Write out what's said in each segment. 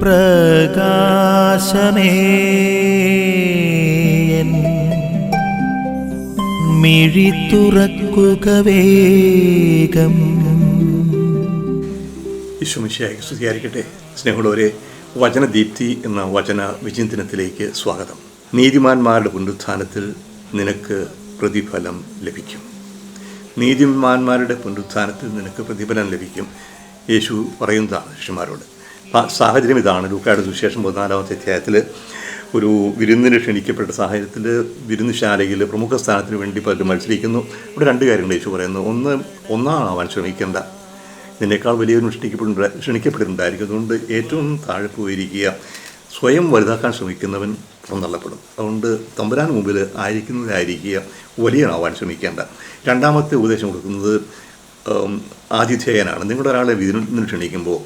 പ്രകാശമേ. മിഴി തുറക്കുക വേഗം. ഈശോമിശിയായി സ്തുതിയായിരിക്കട്ടെ. സ്നേഹമുള്ളവരെ വചനദീപ്തി എന്ന വചന വിചിന്തനത്തിലേക്ക് സ്വാഗതം. നീതിമാന്മാരുടെ പുനരുത്ഥാനത്തിൽ നിനക്ക് പ്രതിഫലം ലഭിക്കും. നീതിമാന്മാരുടെ പുനരുത്ഥാനത്തിൽ നിനക്ക് പ്രതിഫലം ലഭിക്കും. യേശു പറയുന്നതാണ് ശിഷ്യന്മാരോട് സാഹചര്യം ഇതാണ്. ലൂക്കായുടെ സുവിശേഷം പതിനാലാമത്തെ അധ്യായത്തിൽ ഒരു വിരുന്നിന് ക്ഷണിക്കപ്പെട്ട സാഹചര്യത്തിൽ വിരുന്നുശാലയിൽ പ്രമുഖ സ്ഥാനത്തിന് വേണ്ടി പലരും മത്സരിക്കുന്നു. ഇവിടെ രണ്ട് കാര്യങ്ങൾ യേശു പറയുന്നു. ഒന്ന് ഒന്നാണ് ഒന്നാണാവാൻ ശ്രമിക്കേണ്ട. നിന്നേക്കാൾ വലിയവരും ക്ഷണിക്കപ്പെട്ടിട്ടുണ്ട് ക്ഷണിക്കപ്പെട്ടിട്ടുണ്ടായിരിക്കും. അതുകൊണ്ട് ഏറ്റവും താഴെ പോയിരിക്കുക. സ്വയം വലുതാക്കാൻ ശ്രമിക്കുന്നവൻ പുറന്തള്ളപ്പെടും. അതുകൊണ്ട് തമ്പുരാൻ മുമ്പിൽ ആയിരിക്കുന്നതായിരിക്കുക ആവാൻ ശ്രമിക്കേണ്ട. രണ്ടാമത്തെ ഉപദേശം കൊടുക്കുന്നത് ആതിഥേയനാണ്. നിങ്ങളുടെ ഒരാളെ വിരുന്നിന് ക്ഷണിക്കുമ്പോൾ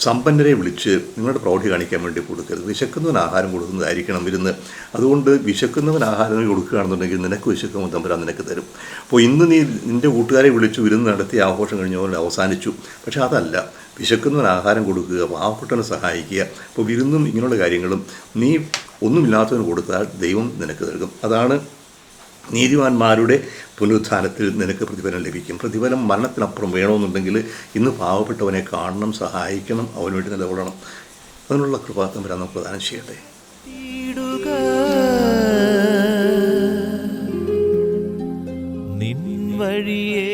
സമ്പന്നരെ വിളിച്ച് നിങ്ങളുടെ പ്രൗഢി കാണിക്കാൻ വേണ്ടി കൊടുക്കരുത്. വിശക്കുന്നവന് ആഹാരം കൊടുക്കുന്നതായിരിക്കണം വിരുന്ന്. അതുകൊണ്ട് വിശക്കുന്നവൻ ആഹാരം കൊടുക്കുകയാണെന്നുണ്ടെങ്കിൽ നിനക്ക് വിശക്കുമ്പോൾ തമ്പുരാൻ നിനക്ക് തരും. അപ്പോൾ ഇന്ന് നീ നിന്റെ കൂട്ടുകാരെ വിളിച്ച് വിരുന്ന് നടത്തി ആഘോഷം കഴിഞ്ഞ പോലെ അവസാനിച്ചു. പക്ഷേ അതല്ല. വിശക്കുന്നവൻ ആഹാരം കൊടുക്കുക പാവപ്പെട്ടവനെ സഹായിക്കുക അപ്പോൾ വിരുന്നും ഇങ്ങനെയുള്ള കാര്യങ്ങളും നീ ഒന്നുമില്ലാത്തവന് കൊടുത്താൽ ദൈവം നിനക്ക് നൽകും. അതാണ് നീതിവാന്മാരുടെ പുനരുദ്ധാനത്തിൽ നിനക്ക് പ്രതിഫലം ലഭിക്കും. പ്രതിഫലം മരണത്തിനപ്പുറം വേണമെന്നുണ്ടെങ്കിൽ ഇന്ന് പാവപ്പെട്ടവനെ കാണണം സഹായിക്കണം അവന് വേണ്ടി നിലകൊള്ളണം. അതിനുള്ള കൃപ വരാൻ നമുക്ക് പ്രധാനം ചെയ്യട്ടെ. വഴിയേ